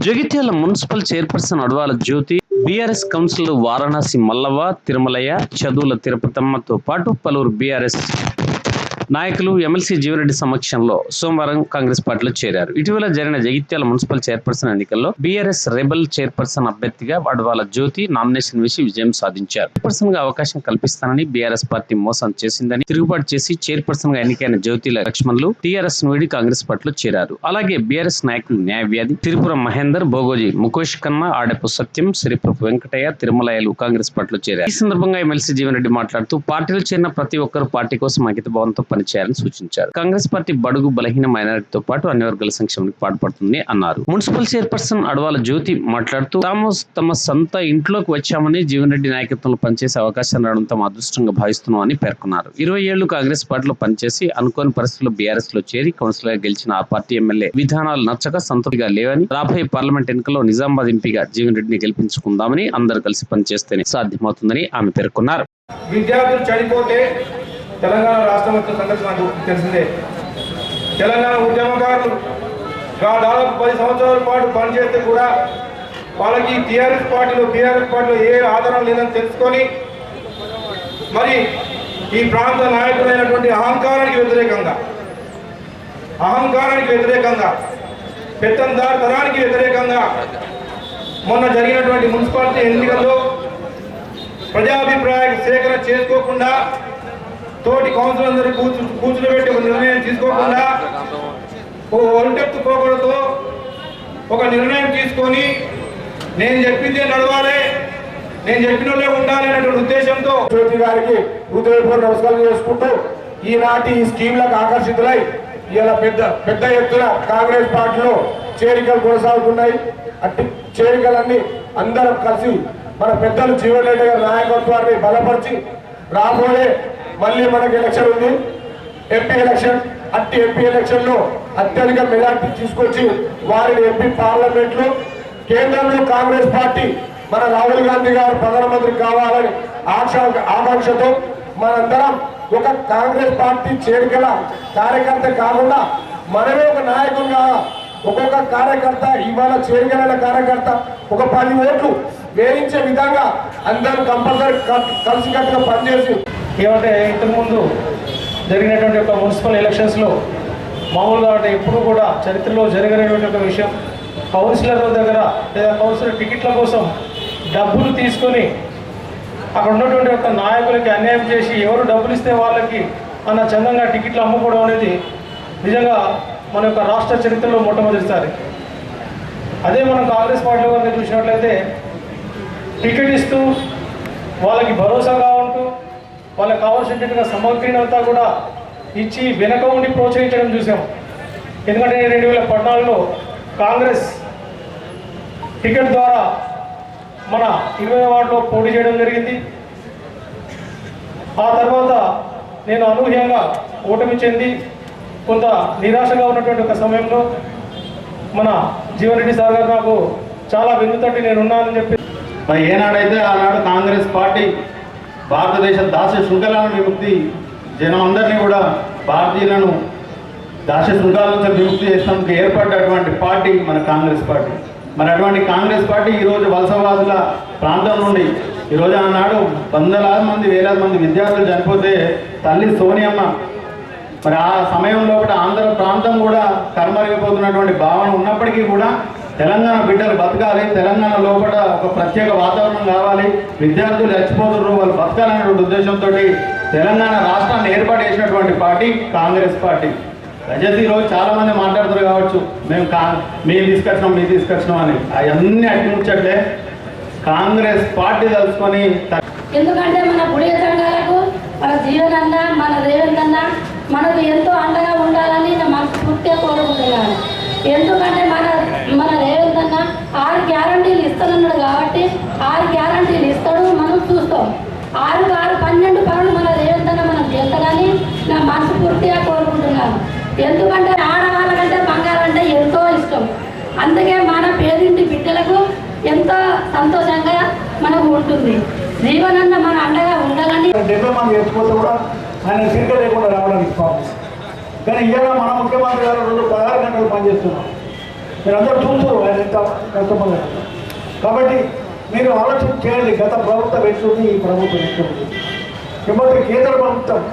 Jagtial municipal chairperson Adavala Jyothi BRS councillor Varanasi Mallavva Tirumalaiah Chaduvula తిరుపతమ్మతో పాటు పలువురు BRS నాయకులు MLC Jeeva Reddy సమక్షంలో సోమవారం కాంగ్రెస్ పార్టీలో చేరారు. ఇటీవల జరిగిన జగిత్యాల మున్సిపల్ చైర్పర్సన్ ఎన్నికల్లో బీఆర్ఎస్ రెబల్ చైర్పర్సన్ అభ్యర్థిగా వడవాల జ్యోతి నామినేషన్ వేసి విజయం సాధించారు. చైర్పర్సన్గా అవకాశం కల్పిస్తానని బీఆర్ఎస్ పార్టీ మోసం చేసిందని తిరుగుబాటు చేసి చైర్పర్సన్గా ఎన్నికైన జ్యోతి లక్ష్మణ్లు టీఆర్ఎస్ను వీడి కాంగ్రెస్ పార్టీలో చేరారు. అలాగే బీఆర్ఎస్ నాయకులు న్యాయవ్యాధి తిరుపురం మహేందర్ భోగోజీ ముఖేష్ కన్నా ఆడపు సత్యం శ్రీప్రభు వెంకటయ్య తిరుమలయలు కాంగ్రెస్ పార్టీలో చేరారు. ఈ సందర్భంగా ఎమ్మెల్సీ జీవన్ రెడ్డి మాట్లాడుతూ పార్టీలో చేరిన ప్రతి ఒక్కరు పార్టీ కోసం అంకిత భావంతో పనిచేయాలని సూచించారు. కాంగ్రెస్ పార్టీ బడుగు బలహీన మైనారిటీతో పాటు అన్ని వర్గాల సంక్షేమానికి పాటుపడుతుంది అన్నారు. మున్సిపల్ చైర్పర్సన్ అడవాల జ్యోతి మాట్లాడుతూ తాము తమ సొంత ఇంట్లోకి వచ్చామని జీవన్ రెడ్డి నాయకత్వంలో పనిచేసే అవకాశం రావడం తమ అదృష్టంగా భావిస్తున్నామని పేర్కొన్నారు. ఇరవై ఏళ్ళు కాంగ్రెస్ పార్టీలో పనిచేసి అనుకోని పరిస్థితుల్లో బీఆర్ఎస్లో చేరి కౌన్సిలర్గా గెలిచిన ఆ పార్టీ ఎమ్మెల్యే విధానాలు నచ్చక సంతృప్తిగా లేవని రాబోయే పార్లమెంట్ ఎన్నికల్లో నిజామాబాద్ ఎంపీగా జీవన్ రెడ్డిని గెలిపించుకుందామని అందరూ కలిసి పనిచేస్తేనే సాధ్యమవుతుందని ఆమె పేర్కొన్నారు. విద్యార్థులు చనిపోతే తెలంగాణ రాష్ట్రం వచ్చిన సంగతి నాకు తెలిసిందే. తెలంగాణ ఉద్యమకారులు దాదాపు పది సంవత్సరాల పాటు పనిచేస్తే కూడా వాళ్ళకి టీఆర్ఎస్ పార్టీలో బీఆర్ఎస్ పార్టీలో ఏ ఆధారం లేదని తెలుసుకొని మరి ఈ ప్రాంత నాయకులైనటువంటి అహంకారానికి వ్యతిరేకంగా అహంకారానికి వ్యతిరేకంగా పెత్తందారు తరానికి వ్యతిరేకంగా మొన్న జరిగినటువంటి మున్సిపాలిటీ ఎన్నికల్లో ప్రజాభిప్రాయ సేకరణ చేసుకోకుండా తోటి కౌన్సిలర్ కూర్చు కూర్చునిపెట్టి ఒక నిర్ణయం తీసుకోకుండా ఓ ఒంటెత్తు పోకడతో ఒక నిర్ణయం తీసుకొని నేను చెప్పిందే నడవాలి నేను చెప్పినోళ్ళే ఉండాలి అనేటువంటి ఉద్దేశంతో జ్యోతి గారికి హృదయపూర్వక నమస్కారం చేసుకుంటూ ఈనాటి ఈ స్కీమ్లకు ఆకర్షితులై ఇలా పెద్ద పెద్ద ఎత్తున కాంగ్రెస్ పార్టీలో చేరికలు కొనసాగుతున్నాయి. అట్టి చేరికలన్నీ అందరం కలిసి మన పెద్దలు జీవన్ రెడ్డి గారి నాయకత్వాన్ని బలపరిచి రాబోయే మళ్ళీ మనకి ఎలక్షన్ ఉంది. ఎంపీ ఎలక్షన్ అట్టి ఎంపీ ఎలక్షన్లో అత్యధిక మెజార్టీ తీసుకొచ్చి వారిని ఎంపీ పార్లమెంట్లో కేంద్రంలో కాంగ్రెస్ పార్టీ మన రాహుల్ గాంధీ గారు ప్రధానమంత్రి కావాలని ఆశ ఆకాంక్షతో మనందరం ఒక కాంగ్రెస్ పార్టీ చేరికల కార్యకర్త కాకుండా మనమే ఒక నాయకులుగా ఒక్కొక్క కార్యకర్త ఇవాళ చేరికలైన కార్యకర్త ఒక పది ఓట్లు వేయించే విధంగా అందరం కంపల్సరీ కలిసికట్టుగా పనిచేసి ఏమంటే ఇంతకుముందు జరిగినటువంటి ఒక మున్సిపల్ ఎలక్షన్స్లో మామూలుగా అంటే ఎప్పుడు కూడా చరిత్రలో జరగనటువంటి ఒక విషయం. కౌన్సిలర్ దగ్గర లేదా కౌన్సిలర్ టికెట్ల కోసం డబ్బులు తీసుకొని అక్కడ ఉన్నటువంటి ఒక నాయకులకి అన్యాయం చేసి ఎవరు డబ్బులు ఇస్తే వాళ్ళకి అన్న చందంగా టికెట్లు అమ్ముకోవడం అనేది నిజంగా మన యొక్క రాష్ట్ర చరిత్రలో మొట్టమొదటిసారి. అదే మనం కాంగ్రెస్ పార్టీలో కనుక చూసినట్లయితే టికెట్ ఇస్తూ వాళ్ళకి భరోసాగా వాళ్ళకి కావాల్సినట్టుగా సామగ్రిని అంతా కూడా ఇచ్చి వెనక ఉండి ప్రోత్సహించడం చూసాం. ఎందుకంటే రెండు వేల పద్నాలుగులో కాంగ్రెస్ టికెట్ ద్వారా మన ఇరవై వార్డులో పోటీ చేయడం జరిగింది. ఆ తర్వాత నేను అనూహ్యంగా ఓటమి చెంది కొంత నిరాశగా ఉన్నటువంటి ఒక సమయంలో మన జీవన్ రెడ్డి సార్ గారు నాకు చాలా వెన్నుతట్టి నేను ఉన్నానని చెప్పి మరి ఏనాడైతే ఆనాడు కాంగ్రెస్ పార్టీ భారతదేశ దాస్య శృంఖలాలను విముక్తి జనం అందరినీ కూడా భారతీయులను దాస్య శృంఖాల నుంచి విముక్తి చేసినందుకు ఏర్పడ్డటువంటి పార్టీ మన కాంగ్రెస్ పార్టీ. మరి అటువంటి కాంగ్రెస్ పార్టీ ఈరోజు వలసవాదుల ప్రాంతం నుండి ఈరోజు ఆనాడు వందలాది మంది వేలాది మంది విద్యార్థులు చనిపోతే తల్లి సోనియమ్మ మరి ఆ సమయంలో కూడా ఆంధ్ర ప్రాంతం కూడా కర్మరిగిపోతున్నటువంటి భావన ఉన్నప్పటికీ కూడా తెలంగాణ బిడ్డలు బతకాలి తెలంగాణ లోపల ఒక ప్రత్యేక వాతావరణం కావాలి విద్యార్థులు చచ్చిపోతున్నారు వాళ్ళు బతకాలనేటువంటి ఉద్దేశంతో తెలంగాణ రాష్ట్రాన్ని ఏర్పాటు చేసినటువంటి పార్టీ కాంగ్రెస్ పార్టీ. దయచేసి ఈరోజు చాలా మంది మాట్లాడుతారు కావచ్చు మేము కా మేము తీసుకొచ్చినాం మేము తీసుకొచ్చినాం అని. అవన్నీ అట్టించట్లే కాంగ్రెస్ పార్టీ తలుచుకొని ఎందుకంటే మన గుడియ సంఘాలకు మన జీవనన్న మన రేవంతన్న మనకు ఎంతో అండగా ఉండాలని నా మనస్ఫూర్తిగా కోరుకుంటున్నాను. ఎందుకంటే మన మన రేవంతన్న ఆరు గ్యారంటీలు ఇస్తానన్నాడు కాబట్టి ఆరు గ్యారంటీలు ఇస్తాడు మనం చూస్తాం. ఆరు ఆరు పన్నెండు పనులు మన రేవంతన్న మనం చేస్తానని నా మనసు పూర్తిగా కోరుకుంటున్నాను. ఎందుకంటే ఆడవాళ్ళకంటే బంగారం అంటే ఎంతో ఇష్టం. అందుకే మన పేదింటి బిడ్డలకు ఎంతో సంతోషంగా మనకు ఉంటుంది. జీవనన్న మన అండగా ఉండాలని డెబ్బై మంది కూడా ఆయన సీట్లు లేకుండా రావడానికి పాపం కానీ ఇవాళ మన ముఖ్యమంత్రి గారు రెండు పదహారు గంటలు పనిచేస్తున్నాం మీరందరూ చూస్తారు ఆయన ఎంత కష్టపడలేదు కాబట్టి మీరు ఆలోచన చేయండి. గత ప్రభుత్వం ఎట్లుంది? ఈ ప్రభుత్వం ఎట్లుంది? కాబట్టి కేంద్ర ప్రభుత్వం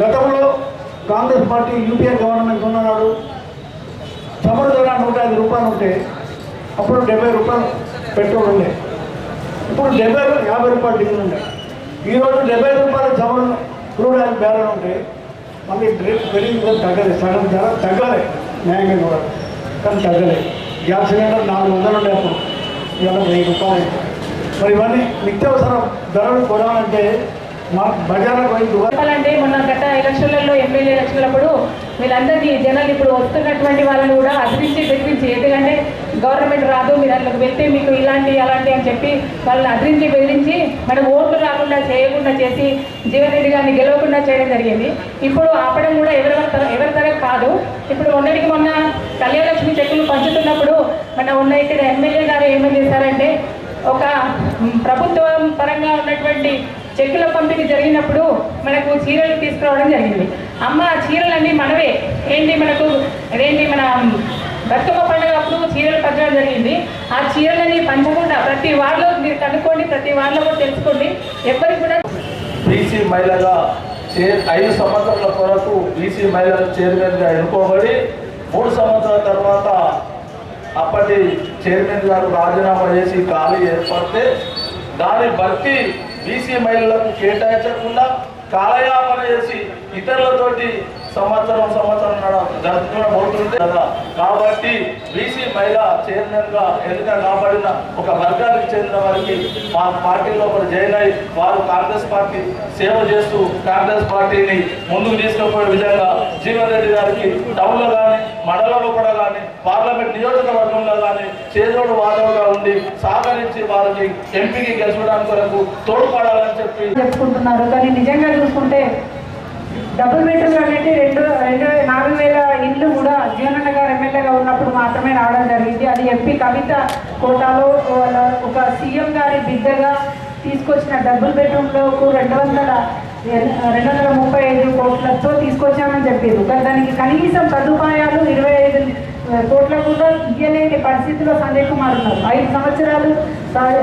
గతంలో కాంగ్రెస్ పార్టీ యూపీఏ గవర్నమెంట్ ఉన్ననాడు చమురు ధర నూట ఐదు రూపాయలు ఉంటే అప్పుడు డెబ్బై రూపాయలు పెట్రోల్ ఉండే. ఇప్పుడు డెబ్బై యాభై రూపాయలు డీజిల్ ఉండే. ఈరోజు డెబ్బై రూపాయల చమురు క్రూడ్ ఆయిల్ బ్యారెల్ ఉంటే మళ్ళీ రేట్ పెరిగింది తగ్గలేదు. సగం ధర తగ్గలే. న్యాయంగా కూడా. కానీ తగ్గలేదు. గ్యాస్ సిలిండర్ నాలుగు వందలు ఉండే అప్పుడు. ఇవాళ వెయ్యి రూపాయలు మరి ఇవన్నీ నిత్యావసర ధరలు కొనాలంటే చెప్పాలంటే మొన్న గత ఎలక్షన్లలో ఎమ్మెల్యే ఎలక్షన్లప్పుడు వీళ్ళందరినీ జనాలు ఇప్పుడు వస్తున్నటువంటి వాళ్ళని కూడా అదృష్టి బెదిరించి ఎందుకంటే గవర్నమెంట్ రాదు మీరు అందులోకి వెళ్తే మీకు ఇలాంటి అలాంటి అని చెప్పి వాళ్ళని అదిరించి బెదిరించి మనం ఓట్లు రాకుండా చేయకుండా చేసి జీవన్ రెడ్డి గారిని గెలవకుండా చేయడం జరిగింది. ఇప్పుడు ఆపడం కూడా ఎవరి ఎవరి తరం కాదు. ఇప్పుడు మొన్నటికి మొన్న కళ్యాణలక్ష్మి చెక్కులు పంచుతున్నప్పుడు మన ఉన్న ఇక్కడ ఎమ్మెల్యే గారు ఏమని చేశారంటే ఒక ప్రభుత్వం పరంగా ఉన్నటువంటి చెక్కుల పంపిణీ జరిగినప్పుడు మనకు చీరలు తీసుకురావడం జరిగింది. అమ్మ ఆ చీరలన్నీ మనవే. ఏంటి మనకు అదేంటి మన బతుకమ్మ పండుగ అప్పుడు చీరలు పంచడం జరిగింది. ఆ చీరలని పంచకుండా ప్రతి వార్డులో మీరు కనుక్కోండి ప్రతి వార్డులో కూడా తెలుసుకోండి. ఎవరికి కూడా బీసీ మహిళగా చే ఐదు సంవత్సరాల కొరకు బీసీ మహిళలు చైర్మన్గా ఎన్నుకోబడి మూడు సంవత్సరాల తర్వాత అప్పటి చైర్మన్ గారు రాజీనామా చేసి ఖాళీ ఏర్పడితే దాని భర్తీ బీసీ మహిళలకు కేటాయించకుండా కాలయాపన చేసి ఇతరులతోటి సంవత్సరం సంవత్సరం జరుపుకోబోతుంది కదా. కాబట్టి బీసీ మహిళా చైర్మన్గా ఎన్నిక కాబడిన ఒక వర్గానికి చెందిన వారికి మా పార్టీలో ఒకరు జాయిన్ అయి వారు కాంగ్రెస్ పార్టీ సేవ చేస్తూ కాంగ్రెస్ పార్టీని ముందుకు తీసుకుపోయే విధంగా జీవన్ రెడ్డి గారికి టౌన్లో కానీ మండలంలో కూడా కానీ పార్లమెంట్ నియోజకవర్గంలో కానీ చేదోడు వాదవుగా ఉండి సహకరించి వారికి ఎంపీకి గెలిచడానికి కొరకు తోడ్పడాలని చెప్పి చెప్పుకుంటున్నారు. కానీ నిజంగా చూసుకుంటే డబుల్ బెడ్రూమ్ అనేది రెండు రెండు నాలుగు వేల ఇండ్లు కూడా జీవనన్న గారు ఎమ్మెల్యేగా ఉన్నప్పుడు మాత్రమే రావడం జరిగింది. అది ఎంపీ కవిత కోటాలో ఒక సీఎం గారి బిడ్డగా తీసుకొచ్చిన డబుల్ బెడ్రూమ్లో రెండు వందల రెండు వందల ముప్పై ఐదు కోట్లతో తీసుకొచ్చామని చెప్పారు. దానికి కనీసం సదుపాయాలు ఇరవై ఐదు కోట్ల కూడా ఇయ్యలేని పరిస్థితిలో సంజయ్ కుమార్ ఉన్నారు. ఐదు సంవత్సరాలు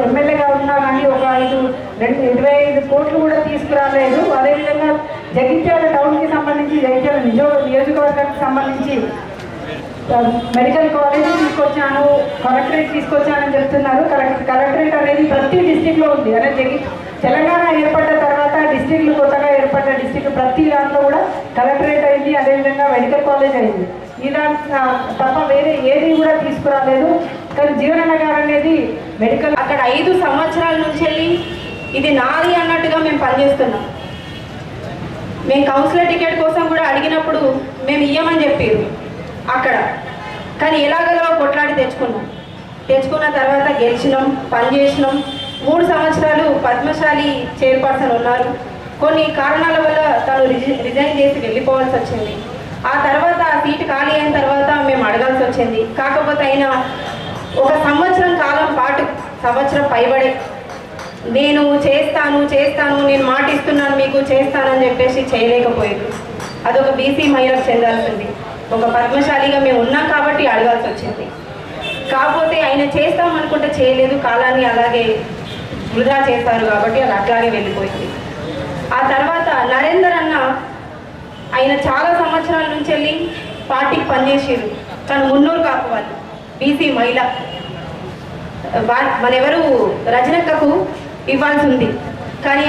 ఎమ్మెల్యేగా ఉన్నా కానీ ఒక ఐదు రెండు ఇరవై ఐదు కోట్లు కూడా తీసుకురాలేదు. అదేవిధంగా జగిత్యాల టౌన్కి సంబంధించి జగిత్యాల నిజో నియోజకవర్గానికి సంబంధించి మెడికల్ కాలేజ్ తీసుకొచ్చాను కలెక్టరేట్ తీసుకొచ్చానని చెప్తున్నారు. కలెక్టర్ కలెక్టరేట్ అనేది ప్రతి డిస్టిక్లో ఉంది. అదే జగి తెలంగాణ ఏర్పడ్డ తర్వాత డిస్టిక్లు కొత్తగా ఏర్పడ్డ డిస్టిక్ ప్రతి దాంట్లో కూడా కలెక్టరేట్ అయింది. అదేవిధంగా మెడికల్ కాలేజ్ అయింది. ఇలా తప్ప వేరే ఏది కూడా తీసుకురాలేదు. కానీ జీవన అనేది మెడికల్ అక్కడ ఐదు సంవత్సరాల నుంచి వెళ్ళి ఇది నాది అన్నట్టుగా మేము పనిచేస్తున్నాం. మేము కౌన్సిలర్ టికెట్ కోసం కూడా అడిగినప్పుడు మేము ఇయ్యమని చెప్పారు అక్కడ. కానీ ఎలాగలో కొట్లాడి తెచ్చుకున్నాం. తెచ్చుకున్న తర్వాత గెలిచినాం పనిచేసినాం మూడు సంవత్సరాలు పద్మశాలి చైర్పర్సన్ ఉన్నారు. కొన్ని కారణాల వల్ల తను రిజైన్ చేసి వెళ్ళిపోవాల్సి వచ్చింది. ఆ తర్వాత ఆ సీటు ఖాళీ అయిన తర్వాత మేము అడగాల్సి వచ్చింది. కాకపోతే అయినా ఒక సంవత్సరం కాలం పాటు సంవత్సరం పైబడే నేను చేస్తాను చేస్తాను నేను మాట ఇస్తున్నాను మీకు చేస్తానని చెప్పేసి చేయలేకపోయారు. అదొక బీసీ మహిళకు చెందాల్సింది. ఒక పద్మశాలిగా మేము ఉన్నాం కాబట్టి అడగాల్సి వచ్చింది. కాకపోతే ఆయన చేస్తాం అనుకుంటే చేయలేదు కాలాన్ని అలాగే వృధా చేశారు కాబట్టి అది అట్లాగే వెళ్ళిపోయింది. ఆ తర్వాత నరేందర్ అన్న ఆయన చాలా సంవత్సరాల నుంచి వెళ్ళి పార్టీకి పనిచేసారు తను మున్నూరు కాకపోవాలి బీసీ మహిళ. మనెవరు రజనక్కకు ఇవ్వాల్సి ఉంది కానీ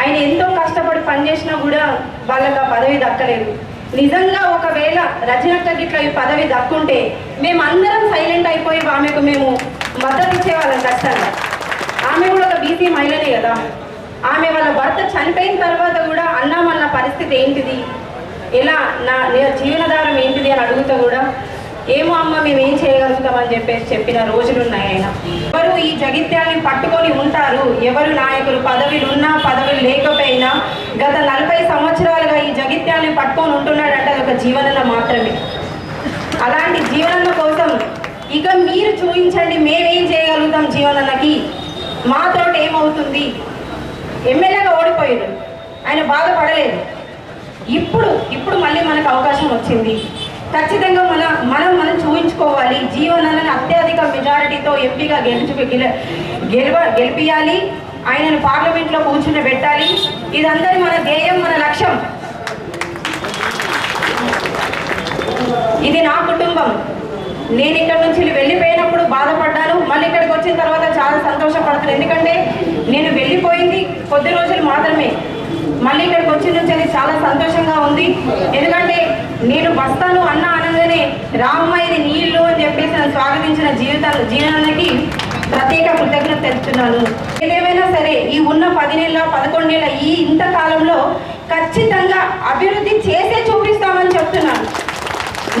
ఆయన ఎంతో కష్టపడి పనిచేసినా కూడా వాళ్ళకి ఆ పదవి దక్కలేదు. నిజంగా ఒకవేళ రజనక్కకి ఇట్లా ఈ పదవి దక్కుంటే మేము అందరం సైలెంట్ అయిపోయి ఆమెకు మేము మద్దతు ఇచ్చేవాళ్ళం ఖచ్చితంగా. ఆమె కూడా ఒక బీసీ మహిళనే కదా. ఆమె వాళ్ళ భర్త చనిపోయిన తర్వాత కూడా అన్నా మన పరిస్థితి ఏంటిది? ఎలా నా జీవనధారం ఏంటిది అని అడుగుతా కూడా ఏమో అమ్మ మేము ఏం చేయగలుగుతామని చెప్పేసి చెప్పిన రోజులు ఉన్నాయి ఆయన. ఎవరు ఈ జగిత్యాన్ని పట్టుకొని ఉంటారు? ఎవరు నాయకులు? పదవిలు ఉన్నా పదవులు లేకపోయినా గత నలభై సంవత్సరాలుగా ఈ జగిత్యాన్ని పట్టుకొని ఉంటున్నాడంటే అది ఒక జీవనంలో మాత్రమే. అలాంటి జీవనన్న కోసం ఇక మీరు చూపించండి మేమేం చేయగలుగుతాం జీవనన్నకి? మాతోటి ఏమవుతుంది? ఎమ్మెల్యేగా ఓడిపోయారు ఆయన బాధపడలేదు. ఇప్పుడు ఇప్పుడు మళ్ళీ మనకు అవకాశం వచ్చింది. ఖచ్చితంగా మన మనం మనం చూపించుకోవాలి జీవనాలను అత్యధిక మెజారిటీతో ఎంపీగా గెలిచి గెల గెలవ గెలిపియాలి. ఆయనను పార్లమెంట్లో కూర్చుని పెట్టాలి ఇదందరి మన ధ్యేయం మన లక్ష్యం. ఇది నా కుటుంబం. నేను ఇక్కడ నుంచి వెళ్ళిపోయినప్పుడు బాధపడ్డాను. మళ్ళీ ఇక్కడికి వచ్చిన తర్వాత చాలా సంతోషపడుతున్నాను. ఎందుకంటే నేను వెళ్ళిపోయింది కొద్ది రోజులు మాత్రమే మళ్ళీ ఇక్కడికి వచ్చిన నుంచి అది చాలా సంతోషంగా ఉంది. ఎందుకంటే నేను వస్తాను అన్న అనగానే రామ్మ ఇది నీళ్ళు అని చెప్పేసి నన్ను స్వాగతించిన జీవితాలు జీవనానికి ప్రత్యేక కృతజ్ఞత తెలుపుతున్నాను. ఏదేమైనా సరే ఈ ఉన్న పది నెలల పదకొండు ఈ ఇంత కాలంలో ఖచ్చితంగా అభివృద్ధి చేసే చూపిస్తామని చెప్తున్నాను.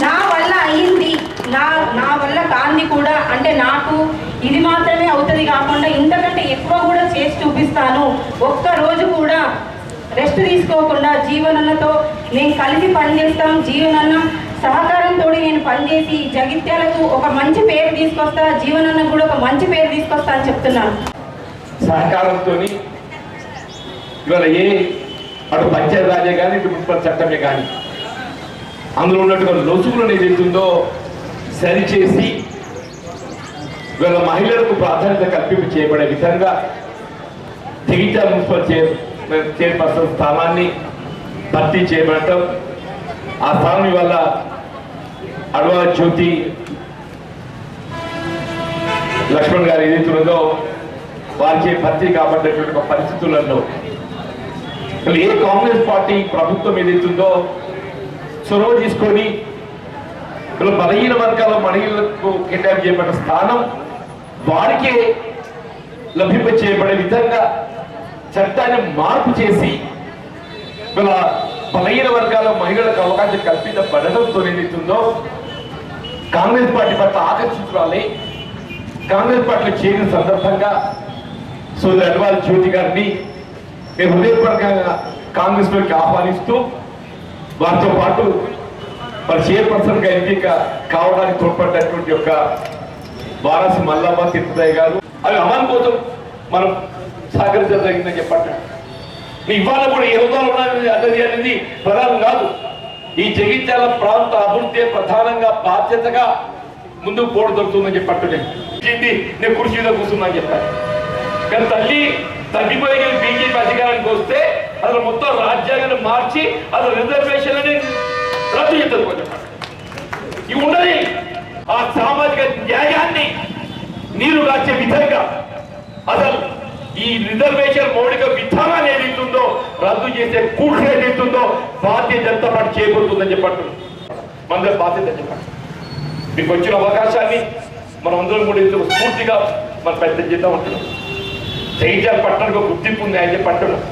నా వల్ల అయింది. నా నా వల్ల కాంది కూడా. అంటే నాకు ఇది మాత్రమే అవుతుంది కాకుండా ఇంతకంటే ఎక్కువ కూడా చేసి చూపిస్తాను. ఒక్క రోజు కూడా రెస్ట్ తీసుకోకుండా జీవనన్నతో నేను కలిసి పనిచేస్తాం జీవనన్న సహకారంతో నేను పనిచేసి జగిత్యాలకు ఒక మంచి పేరు తీసుకొస్తా జీవనన్న కూడా ఒక మంచి పేరు తీసుకొస్తా అని చెప్తున్నాను. సహకారంతో ఇవాళ ఏ అటు పంచాయతీ రాజే కానీ ఇటు మున్సిపల్ చట్టమే కానీ అందులో ఉన్నటువంటి లొసుగులను ఏదైతుందో సరిచేసి ఇవాళ మహిళలకు ప్రాధాన్యత కల్పింపు చేయబడే విధంగా జగిత్యాల మున్సిపల్ చైర్ చైర్పర్సన్ స్థానాన్ని భర్తీ చేయబడటం ఆ స్థానం ఇవాళ అడవా జ్యోతి లక్ష్మణ్ గారు ఏదైతున్నదో వారికి భర్తీ కాబట్టేటువంటి ఒక పరిస్థితులలో అసలు ఏ కాంగ్రెస్ పార్టీ ప్రభుత్వం ఏదైతుందో చొరవ తీసుకొని ఇలా బలహీన వర్గాల మహిళలకు కేటాయింపు చేయబడిన స్థానం వారికే లభింప చేయబడే విధంగా చట్టాన్ని మార్పు చేసి ఇలా బలహీన వర్గాల మహిళలకు అవకాశం కల్పించబడడంతో ఏదైతుందో కాంగ్రెస్ పార్టీ పట్ల ఆకర్షితురాలి. కాంగ్రెస్ పార్టీలో చేరిన సందర్భంగా సోదరు అడ్వాల్ జ్యోతి గారిని నేను హృదయపూర్వకంగా కాంగ్రెస్లోకి ఆహ్వానిస్తూ వారితో పాటు వారి చైర్పర్సన్గా ఎంపిక కావడానికి తోడ్పడినటువంటి యొక్క వారసి మల్లమ్మ తిరుపతయ్య గారు. అవి అమలు కోసం మనం సహకరించడం జరిగిందని చెప్పండి ఇవాళ కూడా ఏ హోదాలు ఉన్నది అన్నది అనేది ప్రధానం కాదు. ఈ జగిత్యాల ప్రాంత అభివృద్ధి ప్రధానంగా బాధ్యతగా ముందుకు పోటీ దొరుకుతుందని చెప్పట్టు నేను కుర్చీ మీద కూర్చున్నా చెప్పాను. కానీ తల్లి తగ్గిపోయి బీజేపీ అధికారానికి వస్తే అసలు మొత్తం రాజ్యాంగాన్ని మార్చి అసలు రిజర్వేషన్ రద్దు చేస్తుంది కొంచెం ఇవి ఉండదు ఆ సామాజిక న్యాయాన్ని నీరు రాసే విధంగా అసలు ఈ రిజర్వేషన్ మౌలిక విధానాన్ని ఏదైతుందో రద్దు చేసే కుట్ర ఏదైతుందో భారతీయ జనతా పార్టీ చేయబోతుందని చెప్పట్టు. మనందరం బాధ్యత చెప్పండి మీకు వచ్చిన అవకాశాన్ని మనం అందరం కూడా ఇందులో స్ఫూర్తిగా మనం పెద్ద చేద్దాం అంటున్నాం. జైజాల్ పట్టణానికి ఒక గుర్తింపు ఉంది అని చెప్పి అంటున్నాం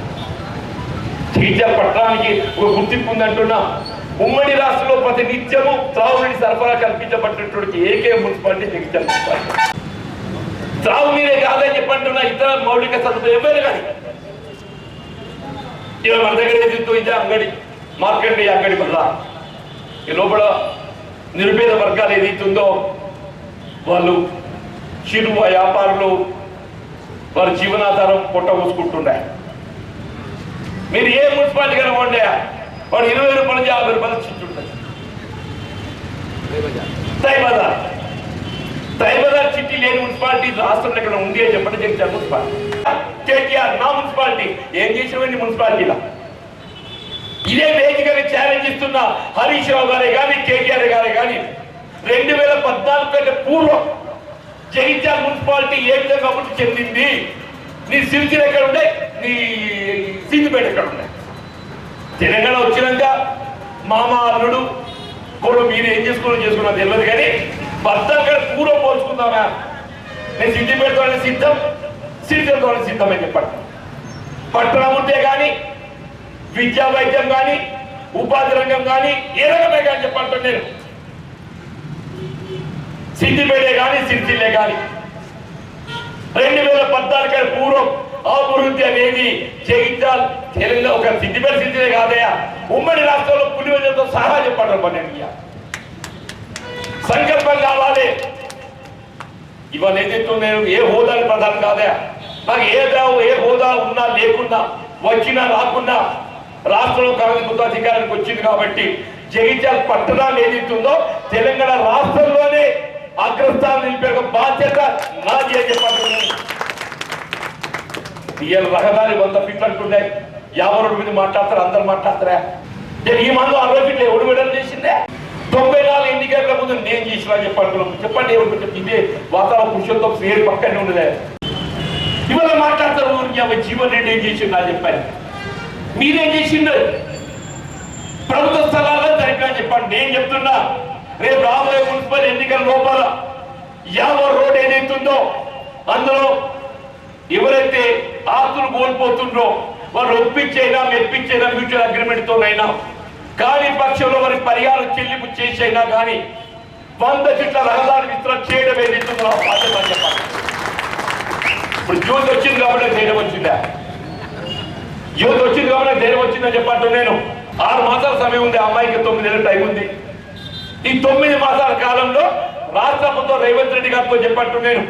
జైజాల్ పట్టణానికి ఒక గుర్తింపు ఉంది అంటున్నా. ఉమ్మడి రాష్ట్రంలో ప్రతి నిత్యము త్రాగునీటి సరఫరా కల్పించబడినటువంటి ఏకే మున్సిపాలిటీ జగిత్యాల మున్సిపాలిటీ. త్రాగునీరే కాదని చెప్పంటున్నా ఇతర మౌలిక సదుపాయం ఎవరు కానీ. ఇవాళ మన దగ్గర ఏదితో ఇదే అంగడి. మార్కెట్ అంగడి వల్ల ఈ లోపల నిరుపేద వర్గాలు ఏదైతుందో వాళ్ళు చిరు వ్యాపారులు వారి జీవనాధారం పొట్ట పోసుకుంటుండే మీరు ఏ మున్సిపాలిటీ కనుకోండి వాడు ఇరవై రూపాయల నుంచి యాభై రూపాయలు చిట్టి లేని మున్సిపాలిటీ రాష్ట్రంలో ఇక్కడ ఉంది అని చెప్పండి జగిత్యాల మున్సిపాలిటీ. కేటీఆర్ నా మున్సిపాలిటీ. ఏం చేసినవండి మున్సిపాలిటీలా? ఇదే వేదికగా ఛాలెంజ్ ఇస్తున్న హరీష్ రావు గారే కానీ కేటీఆర్ గారే కానీ రెండు వేల పద్నాలుగు కంటే పూర్వం జగిత్యాల మున్సిపాలిటీ ఏ విధంగా అభివృద్ధి చెందింది? నీ సిరిసిల్ల ఎక్కడ ఉండే? నీ సిద్దిపేట ఎక్కడ ఉండే? తెలంగాణ వచ్చినాక మామ అల్లుడు కూడా మీరు ఏం చేసుకోవాలో చేసుకున్నా తెలియదు కానీ భర్తగా పూర్వం పోల్చుకుందామా? నేను సిద్దిపేటతో సిద్ధం సిరిసిల్లతో సిద్ధం అని చెప్పండి. పట్టణం ఉంటే కానీ విద్యా వైద్యం కానీ ఉపాధి రంగం కానీ ఏ రకమే కానీ చెప్పండి నేను. సిద్దిపేటే కానీ సిరిసిల్లే కానీ. రెండు వేల పద్నాలుగు పూర్వం అభివృద్ధి అనేది జగిత్యాల్ తెలంగాణ ఒక సిద్దిపేట సిద్ధిలే కాదయా ఉమ్మడి రాష్ట్రంలో పులివెందులతో సహా చెప్పండి పన్నెండు సంకల్పం కావాలి ఇవాళ ఏదైతే నేను ఏ హోదాని ప్రధానం కాదా? నాకు ఏ ఏ హోదా ఉన్నా లేకున్నా వచ్చినా రాకున్నా రాష్ట్రంలో కాంగ్రెస్ ప్రభుత్వ అధికారానికి వచ్చింది కాబట్టి జగిత్యాల పట్టణాన్ని ఏదైతుందో తెలంగాణ రాష్ట్రంలోనే అగ్రస్థానం నిలిపే బాధ్యత నాది అని చెప్పండి ఇవాళ రహదారి వంద ఫీట్లు అంటున్నాయి. యాభై రెండు మీద మాట్లాడతారు? అందరు మాట్లాడతారా? నేను ఈ మందు అరవై ఫీట్లు ఎవడు విడుదల చేసిందే? తొంభై నాలుగు ఎన్నికల ముందు నేను చేసిన చెప్పంటున్నాం. చెప్పండి ఇదే వాతావరణ పురుషులతో పేరు పక్కనే ఉండలే. ఇవాళ మాట్లాడతారు ఊరికి అవి జీవన్ రెడ్డి ఏం చేసిండు నా చెప్పాను మీరేం చేసిండు? ప్రభుత్వ స్థలాల్లో సరిగ్గా చెప్పండి. నేను చెప్తున్నా రేపు రాబోయే మున్సిపల్ ఎన్నికల లోపల యావర్ రోడ్ ఏదైతుందో అందులో ఎవరైతే ఆస్తులు కోల్పోతుండ్రో వారు ఒప్పించైనా మెప్పించైనా మ్యూచువల్ అగ్రిమెంట్ తోనైనా కాని పక్షంలో వారి పరిహారం చెల్లింపు చేసైనా కానీ వంద చెట్ల రహదారి విస్తరణ చేయడం ఏదైతుందో ఆ బాధ్యత చెప్పాలి. ఇప్పుడు జ్యోతి వచ్చింది కాబట్టి ధైర్యం వచ్చిందా? యువత వచ్చింది కాబట్టి ధైర్యం వచ్చిందని చెప్పట్టు నేను. ఆరు మాసాల సమయం ఉంది అమ్మాయికి తొమ్మిది నెలల టైం ఉంది. ఈ తొమ్మిది మాసాల కాలంలో రాష్ట్ర ప్రభుత్వం రేవంత్ రెడ్డి గారితో చెప్పట్టు నేను.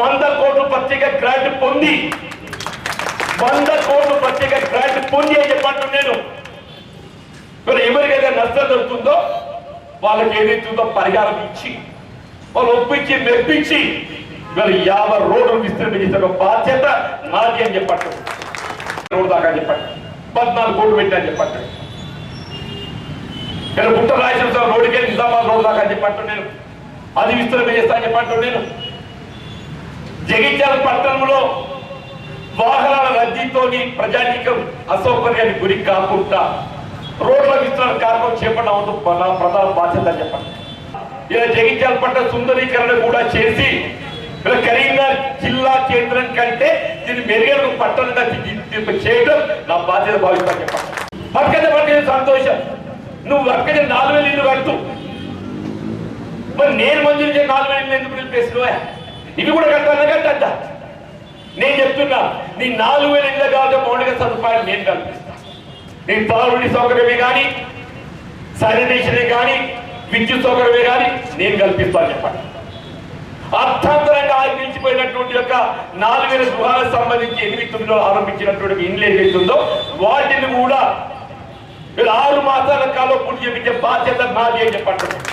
వంద కోట్లు ప్రత్యేక గ్రాంట్ పొంది. వంద కోట్లు ప్రత్యేక గ్రాంట్ పొంది అని చెప్పట్టు నేను. మరి ఎవరికైతే నష్టం జరుగుతుందో వాళ్ళకి ఏదైతుందో పరిహారం ఇచ్చి వాళ్ళు ఒప్పించి మెప్పించి మరి యాభై రోడ్లు విస్తరింపజేసే బాధ్యత నాది అని చెప్పట్టు. రోడ్డు దాకా చెప్పండి పద్నాలుగు కోట్లు పెట్టాను చెప్పండి నేను పుట్ట రాయలసీమ రోడ్డుకే నిజామాబాద్ రోడ్డు దాకా చెప్పట్టు నేను. అది విస్తరణ చేస్తా నేను. జగిత్యాల పట్టణంలో వాహనాల రద్దీతోని ప్రజానీకం అసౌకర్యానికి గురి కాకుండా రోడ్ల విస్తరణ కార్యక్రమం చేపట్టడం నా ప్రధాన బాధ్యత అని చెప్పండి. ఇలా జగిత్యాల పట్ల సుందరీకరణ కూడా చేసి ఇలా కరీంనగర్ జిల్లా కేంద్రం కంటే దీన్ని మెరుగైన పట్టణంగా తీ- చేయడం నా బాధ్యత భావిస్తాను చెప్పండి. పక్కన పక్కన సంతోషం. నువ్వు అక్కడే నాలుగు వేలు ఇల్లు కడుతూ మరి నేను మంజూరు చేసి నాలుగు వేలు ఇల్లు ఎందుకు నిలిపేసినవా? ఇవి కూడా కట్టాలి? కట్టద్దా? నేను చెప్తున్నా నీ నాలుగు వేల ఇళ్ళ కాదు మౌలిక సదుపాయాలు నేను కల్పిస్తాను నీ తాగుడి సౌకర్యమే కానీ శానిటేషనే కానీ విద్యుత్ సౌకర్యమే కానీ నేను కల్పిస్తాను చెప్పండి. అర్థాంతరంగా ఆరంభించిపోయినటువంటి యొక్క నాలుగు వేల గృహాలకు సంబంధించి ఎనిమిది తొమ్మిదిలో ఆరంభించినటువంటి ఇండ్లు ఏదైతుందో వాటిని కూడా ఆరు మాసాల కాలం పూర్తి చేపించే బాధ్యత నాది అని చెప్పండి.